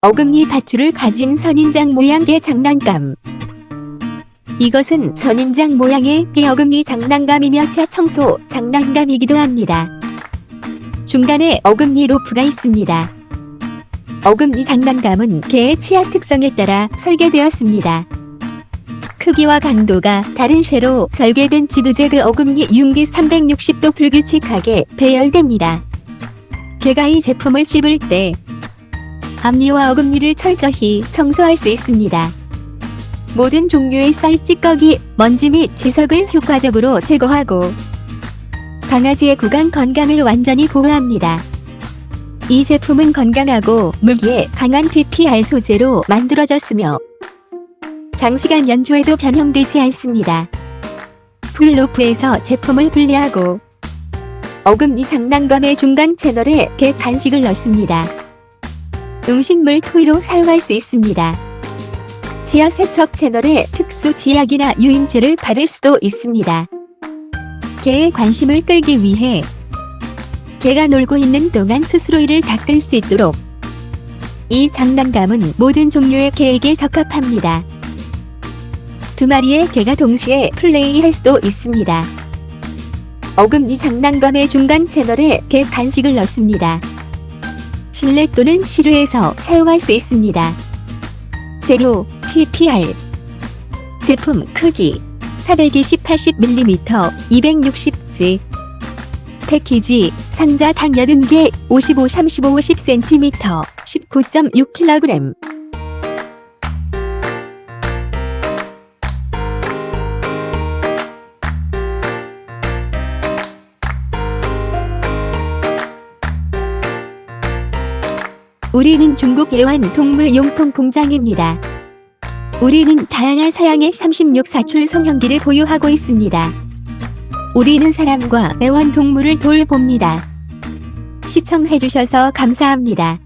어금니 밧줄을 가진 선인장 모양의 장난감. 이것은 선인장 모양의 개 어금니 장난감이며 차 청소 장난감이기도 합니다. 중간에 어금니 로프가 있습니다. 어금니 장난감은 개의 치아 특성에 따라 설계되었습니다. 크기와 강도가 다른 쇠로 설계된 지그재그 어금니 융기 360도 불규칙하게 배열됩니다. 개가 이 제품을 씹을 때 앞니와 어금니를 철저히 청소할 수 있습니다. 모든 종류의 쌀 찌꺼기, 먼지 및 지석을 효과적으로 제거하고 강아지의 구강 건강을 완전히 보호합니다. 이 제품은 건강하고 물기에 강한 DPR 소재로 만들어졌으며 장시간 연주해도 변형되지 않습니다. 풀로프에서 제품을 분리하고 어금니 장난감의 중간 채널에 개 간식을 넣습니다. 음식물 토이로 사용할 수 있습니다. 지하 세척 채널에 특수 지약이나 유임제를 바를 수도 있습니다. 개의 관심을 끌기 위해 개가 놀고 있는 동안 스스로 이를 닦을 수 있도록 이 장난감은 모든 종류의 개에게 적합합니다. 두 마리의 개가 동시에 플레이할 수도 있습니다. 어금니 장난감의 중간 채널에 개 간식을 넣습니다. 실내 또는 실외에서 사용할 수 있습니다. 재료 TPR 제품 크기 420 80mm 260G 패키지 상자 당 80개 55 35 10cm 19.6kg 우리는 중국 애완 동물 용품 공장입니다. 우리는 다양한 사양의 36 사출 성형기를 보유하고 있습니다. 우리는 사람과 애완 동물을 돌봅니다. 시청해주셔서 감사합니다.